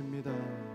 계십니다.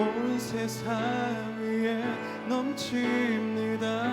온 세상 위에 넘칩니다.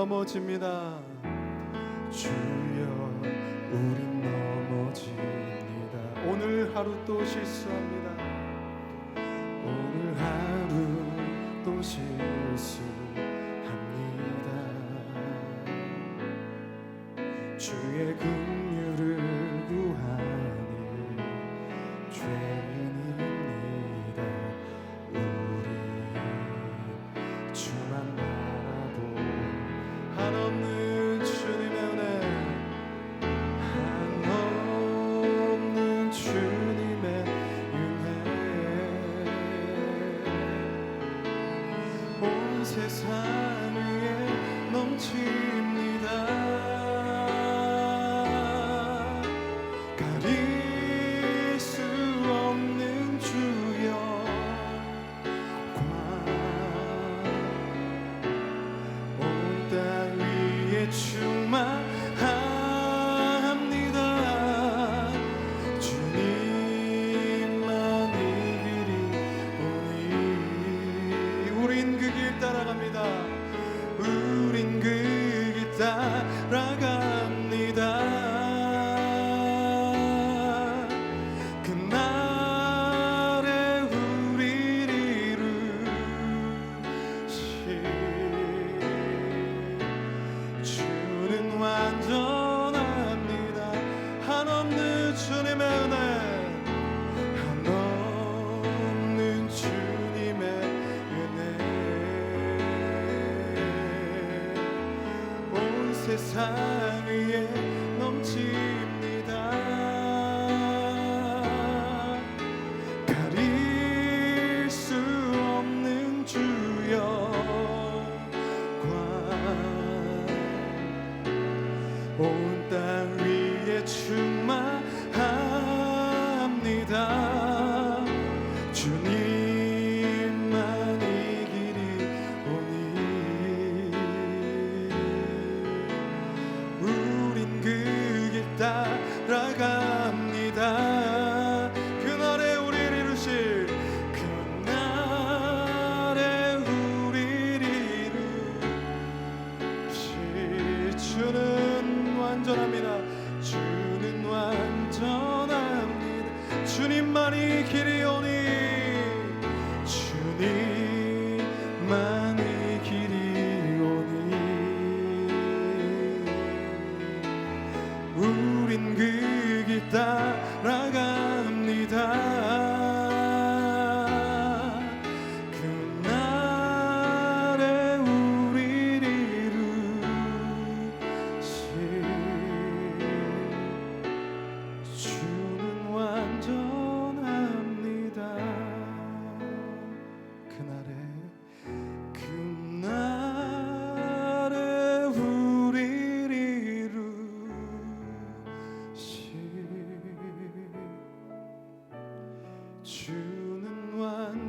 넘어집니다. 주여, 우린 넘어집니다. 오늘 하루 또 실수합니다. 오늘 하루 또 실수합니다. 주의 군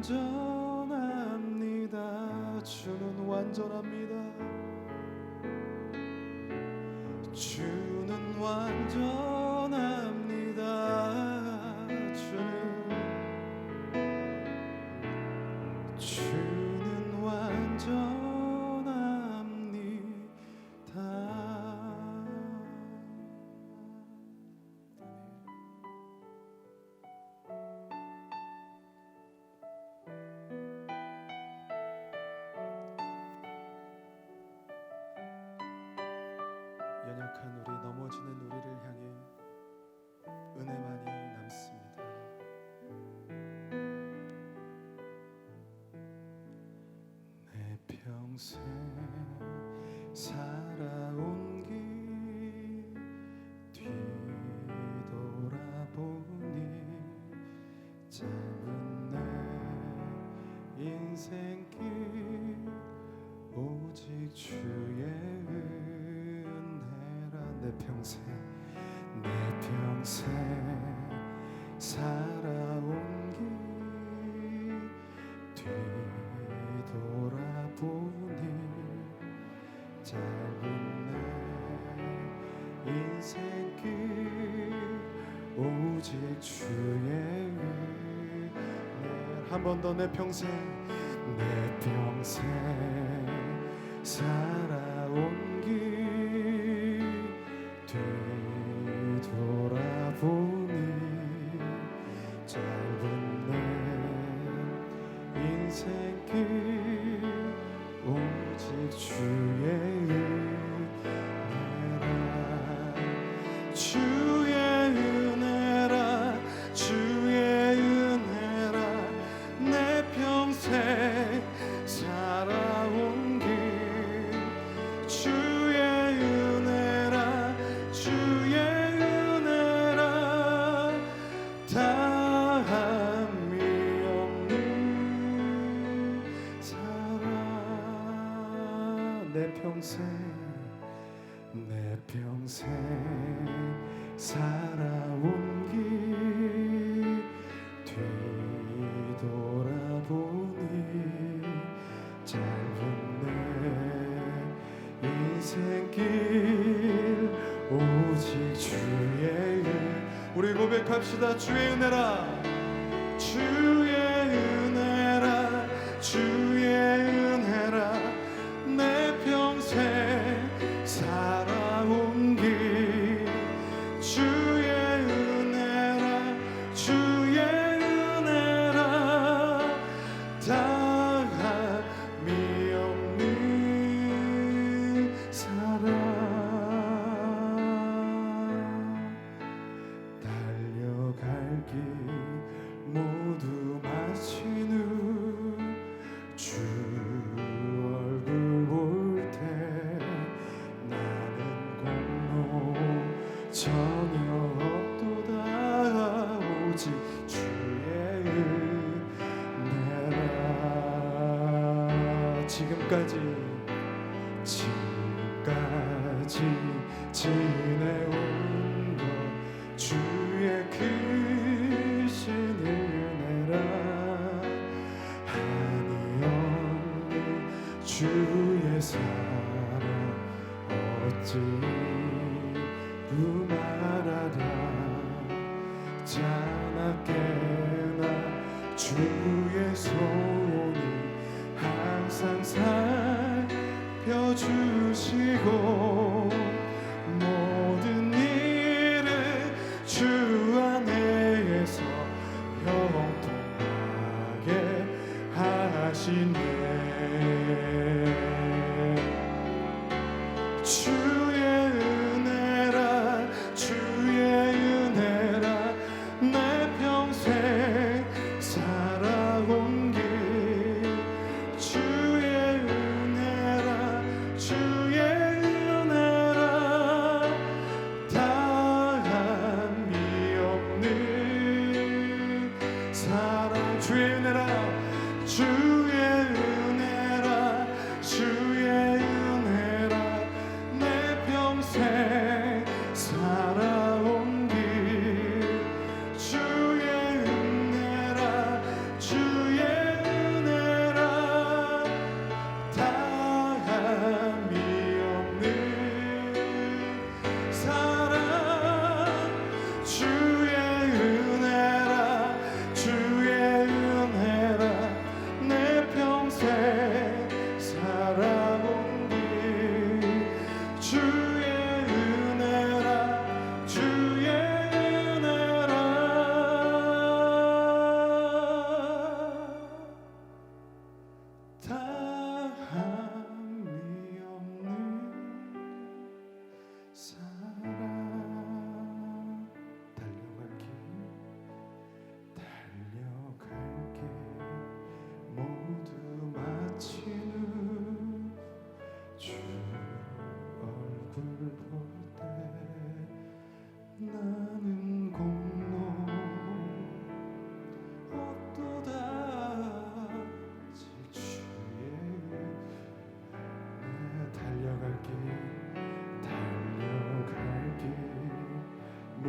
완전합니다. 주는 완전합니다. 주 평생 살아온 길 뒤돌아보니 작은 내 인생길 오직 주의 은혜라. 내 평생 내 평생 살아온 번 더 내 평생 내 평생 내 평생 살아온 길 뒤돌아보니 짧은 내 인생길 오직 주의 은 우리 고백합시다. 주의 은혜라. 주의 to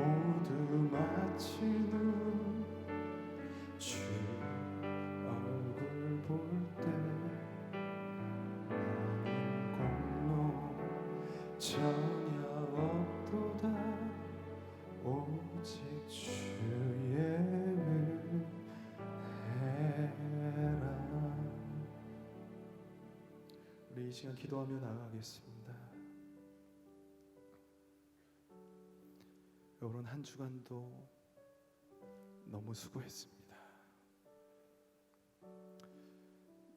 모두 마치는 주 얼굴 볼 때 나는 공로 전혀 없도다. 오직 주의 은혜라. 우리 이 시간 기도하며 나가겠습니다 여러분 한 주간도 너무 수고했습니다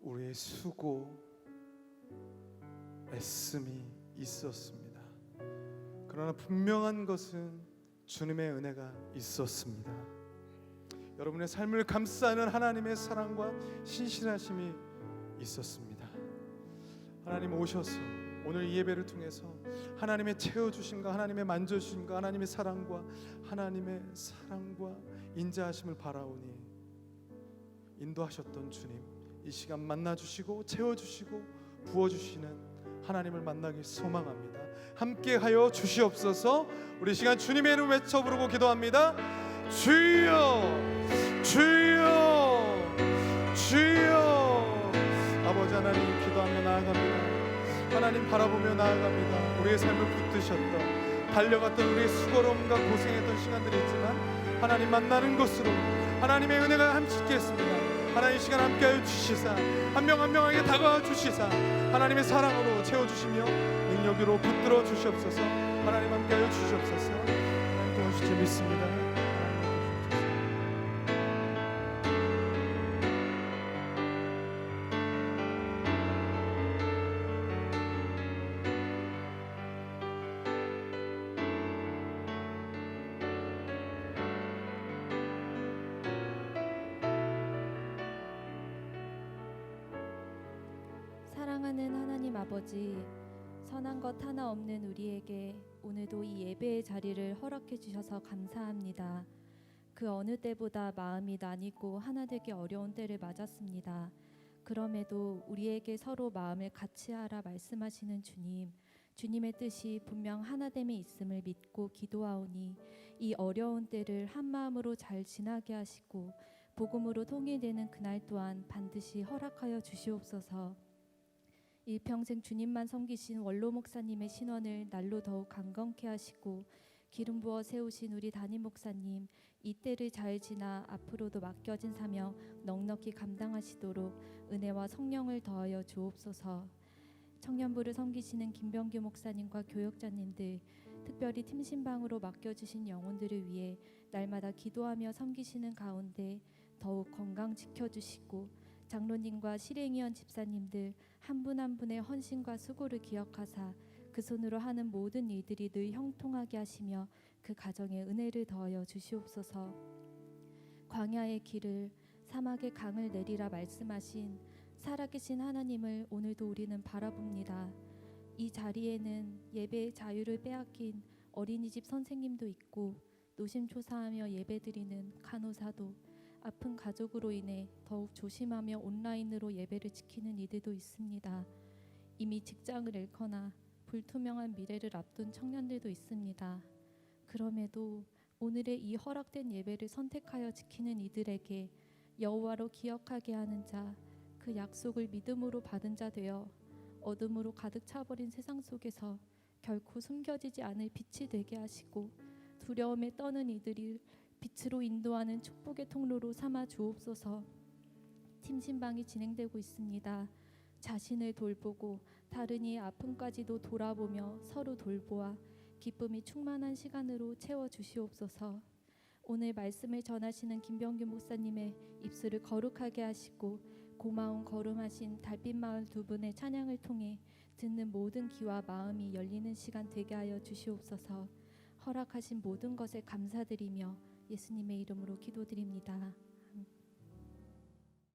우리의 수고 애씀이 있었습니다. 그러나 분명한 것은 주님의 은혜가 있었습니다. 여러분의 삶을 감싸는 하나님의 사랑과 신실하심이 있었습니다. 하나님 오셔서 오늘 이 예배를 통해서 하나님의 채워 주심과 하나님의 만져 주심과 하나님의 사랑과 하나님의 사랑과 인자하심을 바라오니 인도하셨던 주님 이 시간 만나 주시고 채워 주시고 부어 주시는 하나님을 만나길 소망합니다. 함께 하여 주시옵소서. 우리 시간 주님의 이름 외쳐 부르고 기도합니다. 주여, 주여, 주여. 아버지 하나님 기도하며 나아갑니다. 하나님 바라보며 나아갑니다. 우리의 삶을 붙드셨던 달려갔던 우리의 수고로움과 고생했던 시간들이 있지만 하나님 만나는 것으로 하나님의 은혜가 함께했습니다. 하나님 이 시간 함께하여 주시사. 한 명 한 명에게 다가와 주시사. 하나님의 사랑으로 채워주시며 능력으로 붙들어 주시옵소서. 하나님 함께하여 주시옵소서. 하나님 도와주시 믿습니다 사랑하는 하나님 아버지, 선한 것 하나 없는 우리에게 오늘도 이 예배의 자리를 허락해 주셔서 감사합니다. 그 어느 때보다 마음이 나뉘고 하나 되기 어려운 때를 맞았습니다. 그럼에도 우리에게 서로 마음을 같이 하라 말씀하시는 주님, 주님의 뜻이 분명 하나됨에 있음을 믿고 기도하오니 이 어려운 때를 한 마음으로 잘 지나게 하시고 복음으로 통일되는 그날 또한 반드시 허락하여 주시옵소서. 일평생 주님만 섬기신 원로 목사님의 신원을 날로 더욱 강건케 하시고 기름 부어 세우신 우리 담임 목사님 이 때를 잘 지나 앞으로도 맡겨진 사명 넉넉히 감당하시도록 은혜와 성령을 더하여 주옵소서. 청년부를 섬기시는 김병규 목사님과 교역자님들 특별히 팀신방으로 맡겨주신 영혼들을 위해 날마다 기도하며 섬기시는 가운데 더욱 건강 지켜주시고 장로님과 실행위원 집사님들 한분한 분의 헌신과 수고를 기억하사 그 손으로 하는 모든 일들이 늘 형통하게 하시며 그 가정에 은혜를 더하여 주시옵소서. 광야의 길을 사막의 강을 내리라 말씀하신 살아계신 하나님을 오늘도 우리는 바라봅니다. 이 자리에는 예배의 자유를 빼앗긴 어린이집 선생님도 있고 노심초사하며 예배드리는 간호사도 아픈 가족으로 인해 더욱 조심하며 온라인으로 예배를 지키는 이들도 있습니다. 이미 직장을 잃거나 불투명한 미래를 앞둔 청년들도 있습니다. 그럼에도 오늘의 이 허락된 예배를 선택하여 지키는 이들에게 여호와로 기억하게 하는 자, 그 약속을 믿음으로 받은 자 되어 어둠으로 가득 차버린 세상 속에서 결코 숨겨지지 않을 빛이 되게 하시고 두려움에 떠는 이들이 빛으로 인도하는 축복의 통로로 삼아 주옵소서. 팀 신방이 진행되고 있습니다. 자신을 돌보고 다른 이의 아픔까지도 돌아보며 서로 돌보아 기쁨이 충만한 시간으로 채워 주시옵소서. 오늘 말씀을 전하시는 김병규 목사님의 입술을 거룩하게 하시고 고마운 거룩하신 달빛 마을 두 분의 찬양을 통해 듣는 모든 귀와 마음이 열리는 시간 되게 하여 주시옵소서. 허락하신 모든 것에 감사드리며 예수님의 이름으로 기도드립니다.